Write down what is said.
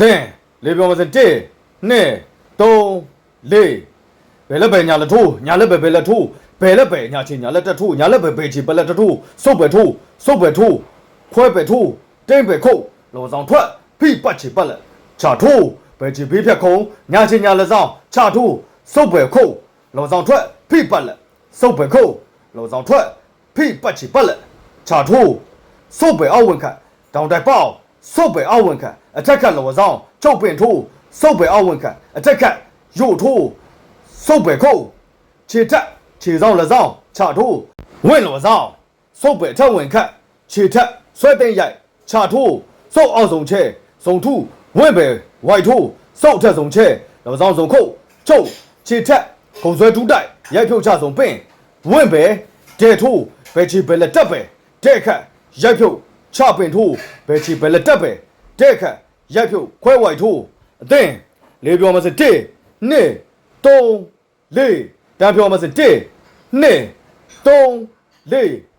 ဒင်းလေးပြောမစ1 2 3 4ဘယ်လက်ပဲညာလက်ထိုးညာလက်ပဲဘယ်လက်ထိုးဘယ်လက်ပဲညာချင်းညာလက်တက်ထိုးညာလက်ပဲဘယ်ချီဘယ်လက်တက်ထိုးစုပ်ပဲထိုးစုပ်ပဲထိုးဖွဲပဲထိုးတင်းပဲခုတ်လောဆောင်ထွက်ဖိပတ်ချီပတ်လက်ချာထိုးဘယ်ချီဘေးဖြတ်ခုံညာချင်းညာလက်ဆောင်ချာထိုးစုပ်ပဲခုတ်လောဆောင်ထွက်ဖိပတ်လက်စုပ်ပဲခုတ်လောဆောင်ထွက်ဖိပတ်ချီပတ်လက်ချာထိုးစုပ်ပဲအောက်ဝင်ခတ်တောင်တိုက်ပေါက် စုပ်ပဲအောက်ဝင်ခတ်အထက်ကလောဆောင်ချုပ်ပင်ထိုးစုပ်ပဲအောက်ဝင်ခတ်အထက်ကရို့ထိုးစုပ်ပဲခုတ်ခြေတက်ခြေဆောင်လက်ဆောင်ချထိုးဝင့်လောဆောင်စုပ်ပဲထက်ဝင်ခတ်ခြေထက်ဆွဲသိမ့်ရိုက်ချထိုးစုပ်အောင်ဆုံးချဲစုံထုဝင့်ပဲဝိုက်ထိုးစုပ်ထက်ဆုံးချဲလောဆောင်ဆုံးခုတ်ချုပ်ခြေထက်ခုံဆွဲတူးတိုက်ရိုက်ဖြုတ်ချဆုံးပင့်ဝင့်ပဲဒဲထိုးဘယ်ချီပဲလက်တက်ပဲတဲ့ခတ်ရိုက်ဖြုတ် ချပင်ထိုးဘယ်ချီပဲလက်တက်ပဲတဲ့ခတ်ရိုက်ဖြုတ်ခွဲဝိုက်ထိုးအသင်လေးပြောမစ1 2 3 4တန်းပြောမစ1 2 3 4